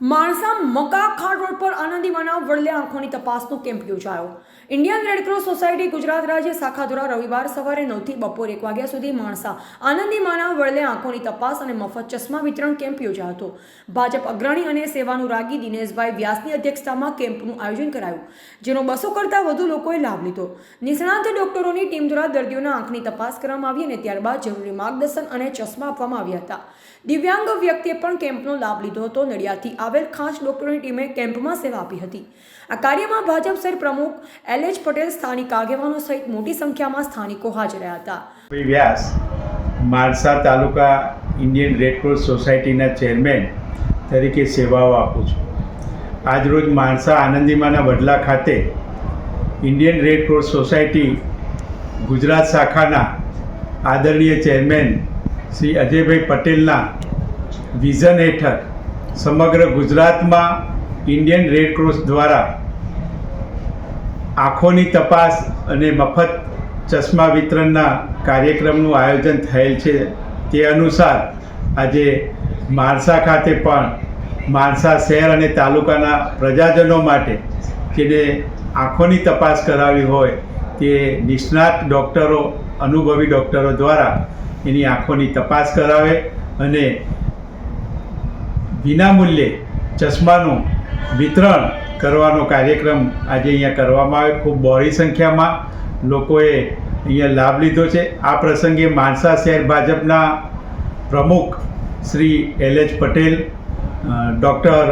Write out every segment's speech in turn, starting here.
Mansa મકા ખાડ road પર આનંદી માનવ વડલે આંખોની તપાસનો કેમ્પ યોજાયો. ઇન્ડિયન રેડક્રોસ સોસાયટી ગુજરાત રાજ્ય શાખા દ્વારા રવિવાર સવારે નવથી બપોર એક વાગ્યા સુધી માણસા આનંદી માનવ વડલે આંખોની તપાસ અને મફત ચશ્મા વિતરણ કેમ્પ યોજાયો હતો. ભાજપ અગ્રણી અને સેવાનું રાગી દિનેશભાઈ વ્યાસની અધ્યક્ષતામાં કેમ્પનું આયોજન કરાયું, જેનો બસો કરતાં વધુ લોકોએ લાભ લીધો. નિષ્ણાંત ડોક્ટરોની ટીમ દ્વારા દર્દીઓના આંખની તપાસ કરવામાં આવી અને ત્યારબાદ જરૂરી માર્ગદર્શન અને ચશ્મા આપવામાં આવ્યા હતા. દિવ્યાંગ વ્યક્તિએ પણ કેમ્પનો લાભ લીધો હતો. નડિયાદથી આવેલ ખાસ ડોક્ટરોની ટીમે કેમ્પમાં સેવા આપી હતી. આ કાર્યમાં ભાજપ શહેર પ્રમુખ એલ એચ પટેલ, સ્થાનિક આગેવાનો સહિત મોટી સંખ્યામાં સ્થાનિકો હાજર રહ્યા હતા. વ્યાસ માણસા તાલુકા ઇન્ડિયન રેડક્રોસ સોસાયટીના ચેરમેન તરીકે સેવાઓ આપું છું. આજરોજ માણસા આનંદીમાના વડલા ખાતે ઇન્ડિયન રેડક્રોસ સોસાયટી ગુજરાત શાખાના આદરણીય ચેરમેન શ્રી અજયભાઈ પટેલના વિઝન હેઠળ સમગ્ર ગુજરાતમાં ઇન્ડિયન રેડક્રોસ દ્વારા આંખોની તપાસ અને મફત ચશ્મા વિતરણના કાર્યક્રમનું આયોજન થયેલ છે. તે અનુસાર આજે માણસા ખાતે પણ માણસા શહેર અને તાલુકાના પ્રજાજનો માટે જેને આંખોની તપાસ કરાવી હોય તે નિષ્ણાત ડૉક્ટરો, અનુભવી ડૉક્ટરો દ્વારા એની આંખોની તપાસ કરાવે અને વિનામૂલ્યે ચશ્માનું વિતરણ કરવાનો કાર્યક્રમ આજે અહીંયા કરવામાં આવ્યો. ખૂબ બહોળી સંખ્યામાં લોકોએ અહીંયા લાભ લીધો છે. આ પ્રસંગે માણસા શહેર ભાજપના પ્રમુખ Shri L H Patel doctor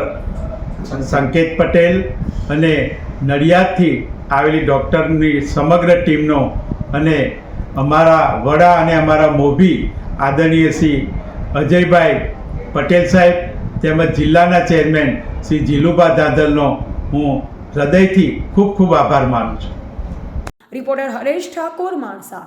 Sanket Patel અને નડિયાદથી આવેલી ડૉક્ટરની સમગ્ર ટીમનો અને અમારા વડા અને અમારા મોભી આદરણીય શ્રી અજયભાઈ પટેલ સાહેબ તેમજ જિલ્લાના ચેરમેન શ્રી જીલુભા દાદલનો હું હૃદયથી ખૂબ ખૂબ આભાર માનું છું. રિપોર્ટર હરેશ ઠાકોર, માણસા.